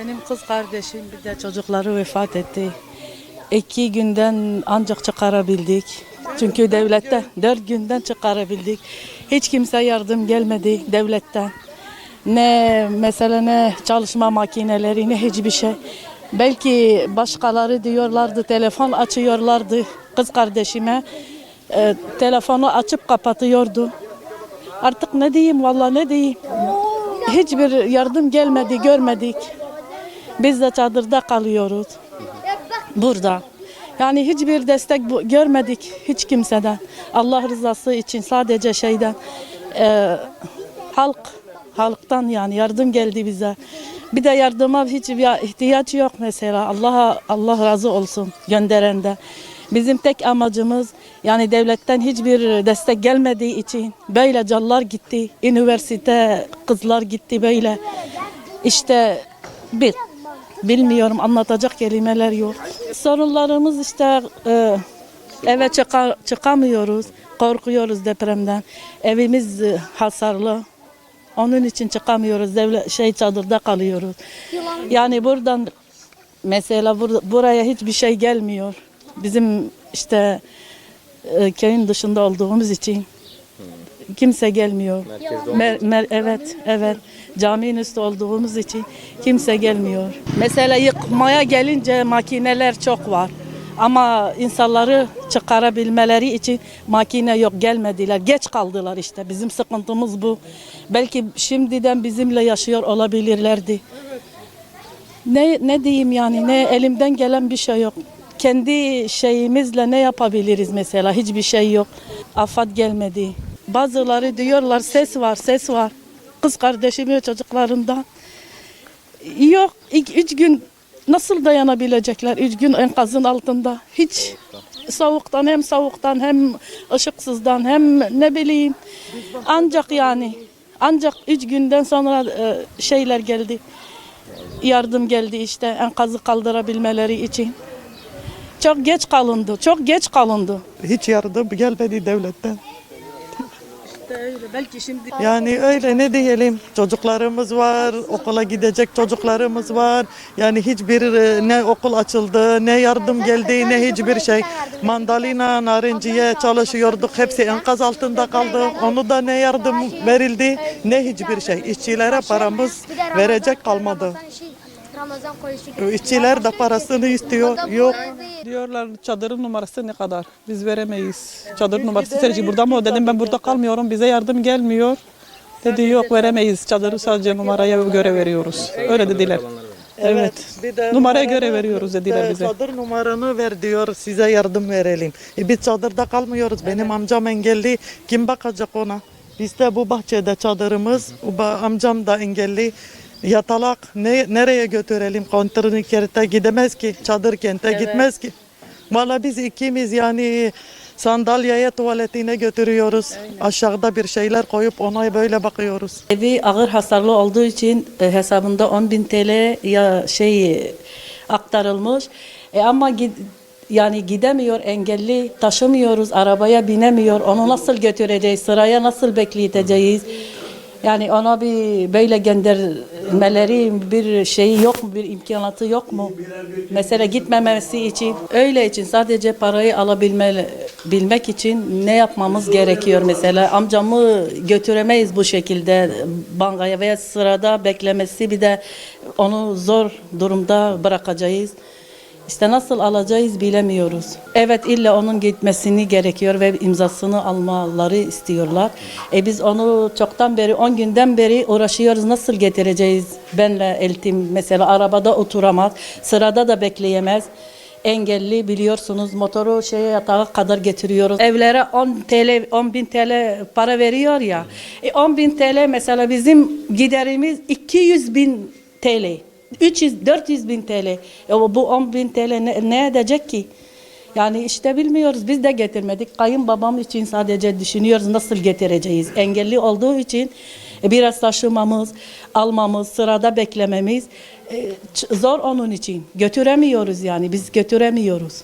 Benim kız kardeşim bir de çocukları vefat etti. İki günden ancak çıkarabildik. Çünkü devlette dört günden çıkarabildik. Hiç kimse yardım gelmedi devletten. Ne mesela ne çalışma makineleri ne hiçbir şey. Belki başkaları diyorlardı telefon açıyorlardı kız kardeşime. e, telefonu açıp kapatıyordu. Artık ne diyeyim vallahi ne diyeyim. Hiçbir yardım gelmedi görmedik. Biz de çadırda kalıyoruz. Burada. Yani hiçbir destek görmedik hiç kimseden. Allah rızası için sadece şeyden e, halk halktan yani yardım geldi bize. Bir de yardıma hiç ihtiyaç yok mesela. Allah'a Allah razı olsun gönderende. Bizim tek amacımız yani devletten hiçbir destek gelmediği için böyle canlar gitti. Üniversite kızlar gitti böyle. İşte bir bilmiyorum anlatacak kelimeler yok. Sorunlarımız işte e, eve çıka, çıkamıyoruz. Korkuyoruz depremden. Evimiz e, hasarlı. Onun için çıkamıyoruz. Devlet şey çadırda kalıyoruz. Yani buradan mesela bur- buraya hiçbir şey gelmiyor. Bizim işte e, köyün dışında olduğumuz için kimse gelmiyor. Mer- mer- evet, evet. Caminin üstü olduğumuz için kimse gelmiyor. Mesela yıkmaya gelince makineler çok var. Ama insanları çıkarabilmeleri için makine yok gelmediler. Geç kaldılar işte. Bizim sıkıntımız bu. Belki şimdiden bizimle yaşıyor olabilirlerdi. Ne ne diyeyim yani ne elimden gelen bir şey yok. Kendi şeyimizle ne yapabiliriz mesela hiçbir şey yok. Afat gelmedi. Bazıları diyorlar ses var ses var. Kız kardeşimi ve çocuklarından. Yok ilk üç gün nasıl dayanabilecekler üç gün enkazın altında. Hiç soğuktan hem soğuktan hem ışıksızdan hem ne bileyim. Ancak yani ancak üç günden sonra e, şeyler geldi yardım geldi işte enkazı kaldırabilmeleri için. Çok geç kalındı, çok geç kalındı. Hiç yardım gelmedi devletten. Öyle, belki şimdi Yani öyle ne diyelim çocuklarımız var, okula gidecek çocuklarımız var. Yani hiçbir e, ne okul açıldı, ne yardım geldi, ne hiçbir şey. Mandalina, narinciye çalışıyorduk. Hepsi enkaz altında kaldı. Onu da ne yardım verildi, ne hiçbir şey. İşçilere paramız verecek kalmadı. Ramazan koyusu. İşçiler de parasını istiyor. Yok. Diyorlar çadırın numarası ne kadar? Biz veremeyiz. Çadır numarası sadece burada mı? Dedim ben burada kalmıyorum. Bize yardım gelmiyor. Dedi yok veremeyiz. Çadırı sadece numaraya göre veriyoruz. Öyle dediler. Evet. Bir de Numaraya göre veriyoruz dediler de bize. Çadır numaranı ver diyor size yardım verelim. E biz çadırda kalmıyoruz. Benim amcam engelli. Kim bakacak ona? Biz de bu bahçede çadırımız. Bu ba- amcam da engelli. Yatalak. Ne, nereye götürelim? Kontörünü kente gidemez ki. Çadır kente gitmez ki. Valla biz ikimiz yani sandalyeye tuvaletine götürüyoruz. Aşağıda bir şeyler koyup ona böyle bakıyoruz. evi ağır hasarlı olduğu için e, hesabında 10 bin TL ya şey aktarılmış. E, ama gid- yani gidemiyor engelli taşımıyoruz arabaya binemiyor onu nasıl götüreceğiz sıraya nasıl bekleyeceğiz yani ona bir böyle göndermeleri bir şeyi yok mu bir imkanatı yok mu mesela gitmemesi için öyle için sadece parayı alabilme bilmek için ne yapmamız gerekiyor mesela amcamı götüremeyiz bu şekilde bankaya veya sırada beklemesi bir de onu zor durumda bırakacağız. İşte nasıl alacağız bilemiyoruz. Evet illa onun gitmesini gerekiyor ve imzasını almaları istiyorlar. E biz onu çoktan beri 10 günden beri uğraşıyoruz. Nasıl getireceğiz? Benle eltim mesela arabada oturamaz. Sırada da bekleyemez. Engelli biliyorsunuz motoru şeye yatağa kadar getiriyoruz. Evlere 10 TL 10 bin TL para veriyor ya. E 10 bin TL mesela bizim giderimiz 200 bin TL. 300 400 bin TL. E bu 10 bin TL ne, ne edecek ki? Yani işte bilmiyoruz. Biz de getirmedik. Kayınbabam için sadece düşünüyoruz nasıl getireceğiz. Engelli olduğu için e, biraz taşımamız, almamız, sırada beklememiz e, zor onun için. Götüremiyoruz yani. Biz götüremiyoruz.